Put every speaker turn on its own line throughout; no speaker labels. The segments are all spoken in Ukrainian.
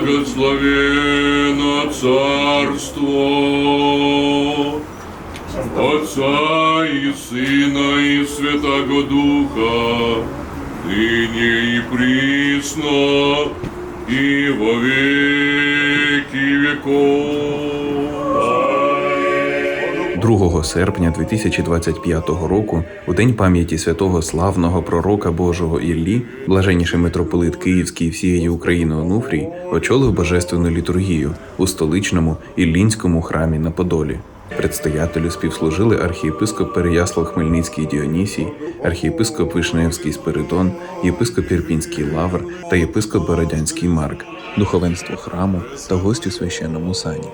благословено царство Отца и Сына и Святого Духа, ныне и присно, и во веки веков.
2 серпня 2025 року, у день пам'яті святого славного пророка Божого Іллі, блаженніший митрополит Київський і всієї України Онуфрій очолив божественну літургію у столичному Іллінському храмі на Подолі. Предстоятелю співслужили архієпископ Переяслав Хмельницький Діонісій, архієпископ Вишневський Спиридон, єпископ Ірпінський Лавр та єпископ Бородянський Марк, духовенство храму та гості у священному сані.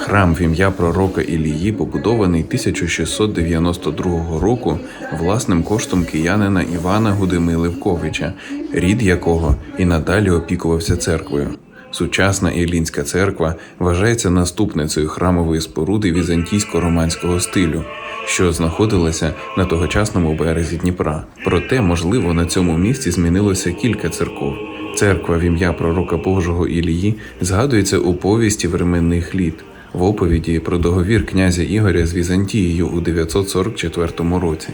Храм в ім'я пророка Ілії побудований 1692 року власним коштом киянина Івана Гудими Левковича, рід якого і надалі опікувався церквою. Сучасна Іллінська церква вважається наступницею храмової споруди візантійсько-романського стилю, що знаходилася на тогочасному березі Дніпра. Проте, можливо, на цьому місці змінилося кілька церков. Церква в ім'я пророка Божого Ілії згадується у повісті временних літ в оповіді про договір князя Ігоря з Візантією у 944 році.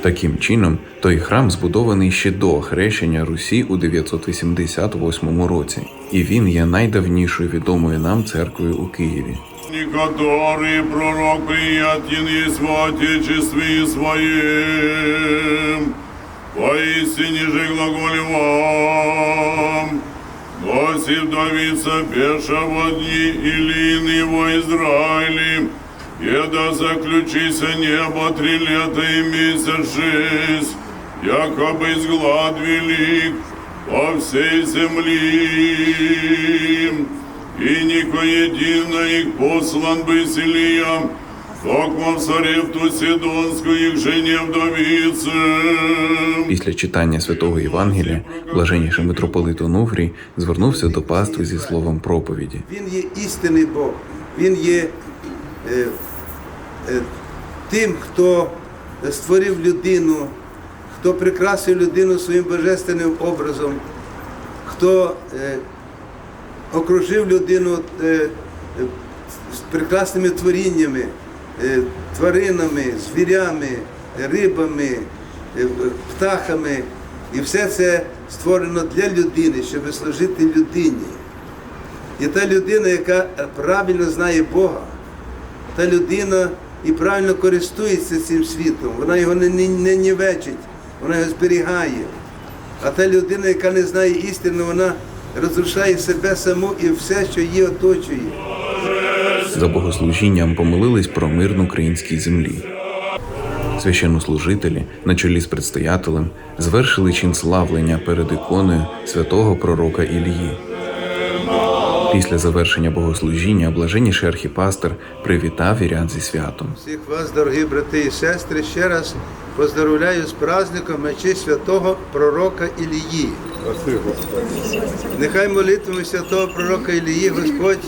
Таким чином, той храм збудований ще до хрещення Русі у 988 році, і він є найдавнішою відомою нам церквою у Києві.
который пророк приятен есть в Отечестве Своем. Поистине же вам, Госи вдовица пеша во дни Илин его Израиле, Еда заключися небо три лета и месяц шесть, якобы сглад велик по всей земли. И нико едино их послан бы Илия,
Після читання святого Євангелія, блаженніший митрополит Онуфрій звернувся до пастви зі словом проповіді.
Він є істинний Бог. Він є е, е, тим, хто створив людину, хто прикрасив людину своїм божественним образом, хто е, окружив людину е, е, з прекрасними творіннями, тваринами, звірями, рибами, е, птахами. І все це створено для людини, щоб служити людині. І та людина, яка правильно знає Бога, та людина і правильно користується цим світом, вона його не, не нівечить, вона його зберігає. А та людина, яка не знає істину, вона розрушає себе саму і все, що її оточує.
За богослужінням помолились про мир на українській землі. Священнослужителі, на чолі з предстоятелем, звершили чин славлення перед іконою святого пророка Ілії. Після завершення богослужіння блаженніший архіпастер привітав вірян зі святом.
Всіх вас, дорогі брати і сестри, ще раз поздоровляю з праздником мечі святого пророка Ілії. Нехай молитвами святого пророка Ілії Господь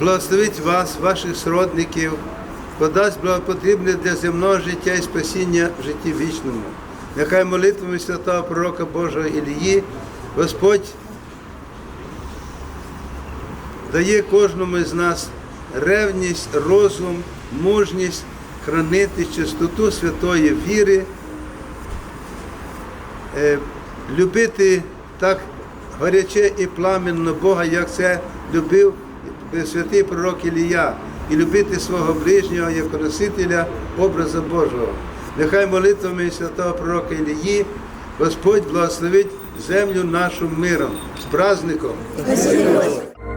благословить вас, ваших сродників, подасть благопотрібне для земного життя і спасіння в житті вічному. Нехай молитвами святого пророка Божого Ілії Господь дає кожному з нас ревність, розум, мужність хранити чистоту святої віри, е, любити так гаряче і пламенно Бога, як це любив святий пророк Ілія, і любити свого ближнього як носителя образу Божого. Нехай молитвами святого пророка Ілії Господь благословить землю нашу миром з праздником.